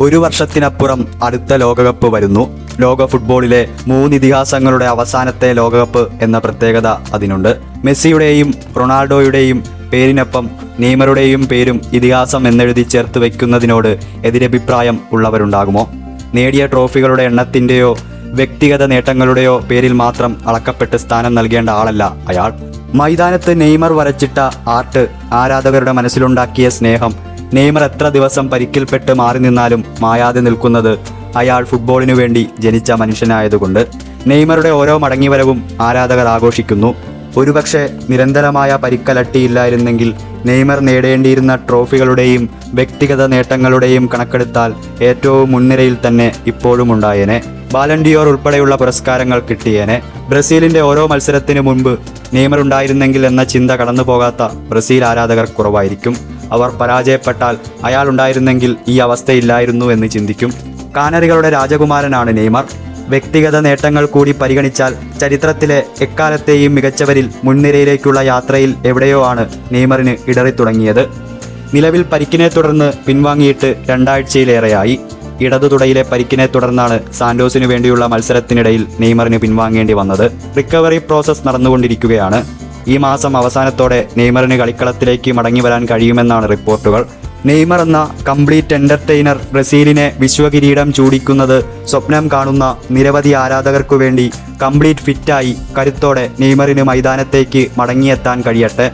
ഒരു വർഷത്തിനപ്പുറം അടുത്ത ലോകകപ്പ് വരുന്നു. ലോക ഫുട്ബോളിലെ മൂന്ന് ഇതിഹാസങ്ങളുടെ അവസാനത്തെ ലോകകപ്പ് എന്ന പ്രത്യേകത അതിനുണ്ട്. മെസ്സിയുടെയും റൊണാൾഡോയുടെയും പേരിനൊപ്പം നെയ്മറുടെയും പേരും ഇതിഹാസം എന്നെഴുതി ചേർത്ത് വയ്ക്കുന്നതിനോട് എതിരഭിപ്രായം ഉള്ളവരുണ്ടാകുമോ? നേടിയ ട്രോഫികളുടെ എണ്ണത്തിന്റെയോ വ്യക്തിഗത നേട്ടങ്ങളുടെയോ പേരിൽ മാത്രം അളക്കപ്പെട്ട് സ്ഥാനം നൽകേണ്ട ആളല്ല അയാൾ. മൈതാനത്ത് നെയ്മർ വരച്ചിട്ട ആർട്ട് ആരാധകരുടെ മനസ്സിലുണ്ടാക്കിയ സ്നേഹം നെയ്മർ എത്ര ദിവസം പരിക്കിൽപ്പെട്ട് മാറി നിന്നാലും മായാതെ നിൽക്കുന്നത് അയാൾ ഫുട്ബോളിനു വേണ്ടി ജനിച്ച മനുഷ്യനായതുകൊണ്ട് നെയ്മറുടെ ഓരോ മടങ്ങിവരവും ആരാധകർ ആഘോഷിക്കുന്നു. ഒരുപക്ഷെ നിരന്തരമായ പരിക്കലട്ടിയില്ലായിരുന്നെങ്കിൽ നെയ്മർ നേടേണ്ടിയിരുന്ന ട്രോഫികളുടെയും വ്യക്തിഗത നേട്ടങ്ങളുടെയും കണക്കെടുത്താൽ ഏറ്റവും മുൻനിരയിൽ തന്നെ ഇപ്പോഴും ഉണ്ടായേനെ. ബാലൻഡിയോർ ഉൾപ്പെടെയുള്ള പുരസ്കാരങ്ങൾ കിട്ടിയേനെ. ബ്രസീലിന്റെ ഓരോ മത്സരത്തിനു മുൻപ് നെയ്മർ ഉണ്ടായിരുന്നെങ്കിൽ എന്ന ചിന്ത കടന്നു പോകാത്ത ബ്രസീൽ ആരാധകർ കുറവായിരിക്കും. അവർ പരാജയപ്പെട്ടാൽ അയാൾ ഉണ്ടായിരുന്നെങ്കിൽ ഈ അവസ്ഥയില്ലായിരുന്നു എന്ന് ചിന്തിക്കും. കാനറികളുടെ രാജകുമാരനാണ് നെയ്മർ. വ്യക്തിഗത നേട്ടങ്ങൾ കൂടി പരിഗണിച്ചാൽ ചരിത്രത്തിലെ എക്കാലത്തെയും മികച്ചവരിൽ മുൻനിരയിലേക്കുള്ള യാത്രയിൽ എവിടെയോ ആണ് നെയ്മറിന് ഇടറിത്തുടങ്ങിയത് നിലവിൽ പരിക്കിനെ തുടർന്ന് പിൻവാങ്ങിയിട്ട് രണ്ടാഴ്ചയിലേറെയായി. ഇടതു തുടയിലെ പരിക്കിനെ തുടർന്നാണ് സാന്റോസിനു വേണ്ടിയുള്ള മത്സരത്തിനിടയിൽ നെയ്മറിന് പിൻവാങ്ങേണ്ടി വന്നത്. റിക്കവറി പ്രോസസ് നടന്നുകൊണ്ടിരിക്കുകയാണ്. ഈ മാസം അവസാനത്തോടെ നെയ്മറിന് കളിക്കളത്തിലേക്ക് മടങ്ങി വരാൻ കഴിയുമെന്നാണ് റിപ്പോർട്ടുകൾ. നെയ്മർ എന്ന കംപ്ലീറ്റ് എന്റർടൈനർ ബ്രസീലിനെ വിശ്വകിരീടം ചൂടിക്കുന്നത് സ്വപ്നം കാണുന്ന നിരവധി ആരാധകർക്കു വേണ്ടി കംപ്ലീറ്റ് ഫിറ്റായി കരുത്തോടെ നെയ്മറിന് മൈതാനത്തേക്ക് മടങ്ങിയെത്താൻ കഴിയട്ടെ.